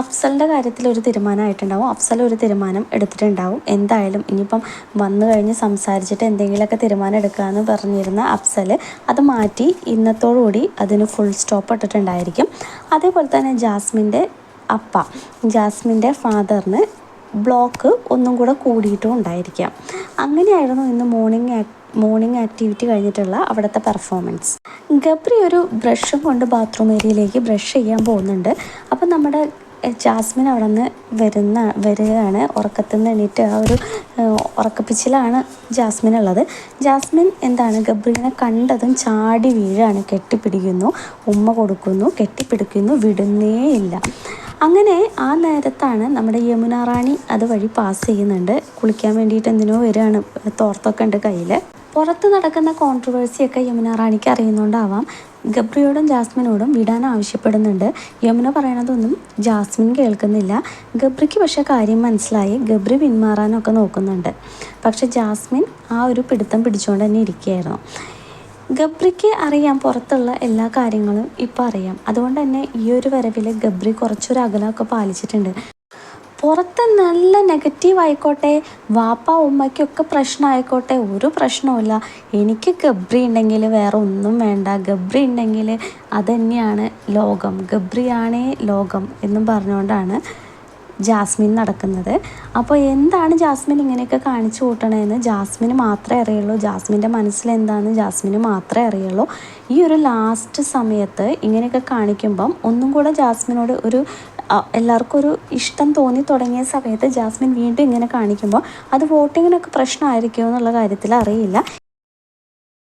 അഫ്സലിന്റെ കാര്യത്തിൽ ഒരു തീരുമാനമായിട്ടുണ്ടാവും. അഫ്സൽ ഒരു തീരുമാനം എടുത്തിട്ടുണ്ടാവും. എന്തായാലും ഇനിയിപ്പം വന്നു കഴിഞ്ഞ് സംസാരിച്ചിട്ട് എന്തെങ്കിലുമൊക്കെ തീരുമാനം എടുക്കാമെന്ന് പറഞ്ഞിരുന്ന അഫ്സൽ അത് മാറ്റി ഇന്നത്തോടുകൂടി അതിന് ഫുൾ സ്റ്റോപ്പ് ഇട്ടിട്ടുണ്ടായിരിക്കും. അതേപോലെ തന്നെ ജാസ്മിന്റെ അപ്പ ജാസ്മിന്റെ ഫാദറിന് ബ്ലോക്ക് ഒന്നും കൂടെ കൂടിയിട്ടും ഉണ്ടായിരിക്കാം. അങ്ങനെയായിരുന്നു ഇന്ന് മോർണിംഗ് മോർണിംഗ് ആക്ടിവിറ്റി കഴിഞ്ഞിട്ടുള്ള അവിടുത്തെ പെർഫോമൻസ് ഗബ്രി ഒരു ബ്രഷും കൊണ്ട് ബാത്റൂം ഏരിയയിലേക്ക് ബ്രഷ് ചെയ്യാൻ പോകുന്നുണ്ട്. അപ്പം നമ്മുടെ ജാസ്മിൻ അവിടെ നിന്ന് വരുന്ന വരികയാണ്. ഉറക്കത്തിൽ നിന്ന് എണീറ്റ് ആ ഒരു ഉറക്കപ്പിച്ചിലാണ് ജാസ്മിൻ ഉള്ളത് ജാസ്മിൻ എന്താണ് ഗബ്രീനെ കണ്ടതും ചാടി വീഴാണ് കെട്ടിപ്പിടിക്കുന്നു ഉമ്മ കൊടുക്കുന്നു കെട്ടിപ്പിടിക്കുന്നു വിടുന്നേ ഇല്ല അങ്ങനെ ആ നേരത്താണ് നമ്മുടെ യമുന റാണി അതുവഴി പാസ് ചെയ്യുന്നുണ്ട്. കുളിക്കാൻ വേണ്ടിയിട്ട് എന്തിനോ വരികയാണ് തോർത്തൊക്കെ ഉണ്ട് കയ്യിൽ പുറത്ത് നടക്കുന്ന കോൺട്രവേഴ്സിയൊക്കെ യമുന റാണിക്ക് അറിയുന്നുണ്ടാവാം. ഗബ്രിയോടും ജാസ്മിനോടും വിടാൻ ആവശ്യപ്പെടുന്നുണ്ട്. യമുന പറയണതൊന്നും ജാസ്മിൻ കേൾക്കുന്നില്ല. ഗബ്രിക്ക് പക്ഷേ കാര്യം മനസ്സിലായി. ഗബ്രി പിന്മാറാനൊക്കെ നോക്കുന്നുണ്ട്. പക്ഷെ ജാസ്മിൻ ആ ഒരു പിടുത്തം പിടിച്ചുകൊണ്ട് തന്നെ ഇരിക്കുകയായിരുന്നു. ഗബ്രിക്ക് അറിയാം പുറത്തുള്ള എല്ലാ കാര്യങ്ങളും ഇപ്പം അറിയാം. അതുകൊണ്ട് തന്നെ ഈ ഒരു വരവിൽ ഗബ്രി കുറച്ചൊരു അകലമൊക്കെ പാലിച്ചിട്ടുണ്ട്. പുറത്ത് നല്ല നെഗറ്റീവ് ആയിക്കോട്ടെ വാപ്പ ഉമ്മയ്ക്കൊക്കെ പ്രശ്നമായിക്കോട്ടെ ഒരു പ്രശ്നവുമില്ല. എനിക്ക് ഗബ്രി ഉണ്ടെങ്കിൽ വേറെ ഒന്നും വേണ്ട. ഗബ്രി ഉണ്ടെങ്കിൽ അതന്നെയാണ് ലോകം. ഗബ്രിയാണേ ലോകം എന്നും പറഞ്ഞുകൊണ്ടാണ് ജാസ്മിൻ നടക്കുന്നത്. അപ്പോൾ എന്താണ് ജാസ്മിൻ ഇങ്ങനെയൊക്കെ കാണിച്ചു കൂട്ടണതെന്ന് ജാസ്മിന് മാത്രമേ അറിയുള്ളൂ. ജാസ്മിന്റെ മനസ്സിൽ എന്താണെന്ന് ജാസ്മിന് മാത്രമേ അറിയുള്ളൂ. ഈ ഒരു ലാസ്റ്റ് സമയത്ത് ഇങ്ങനെയൊക്കെ കാണിക്കുമ്പം ഒന്നും കൂടെ ജാസ്മിനോട് ഒരു എല്ലാവർക്കും ഒരു ഇഷ്ടം തോന്നി തുടങ്ങിയ സമയത്ത് ജാസ്മിൻ വീണ്ടും ഇങ്ങനെ കാണിക്കുമ്പോൾ അത് വോട്ടിങ്ങിനൊക്കെ പ്രശ്നമായിരിക്കുമോ എന്നുള്ള കാര്യത്തിൽ അറിയില്ല.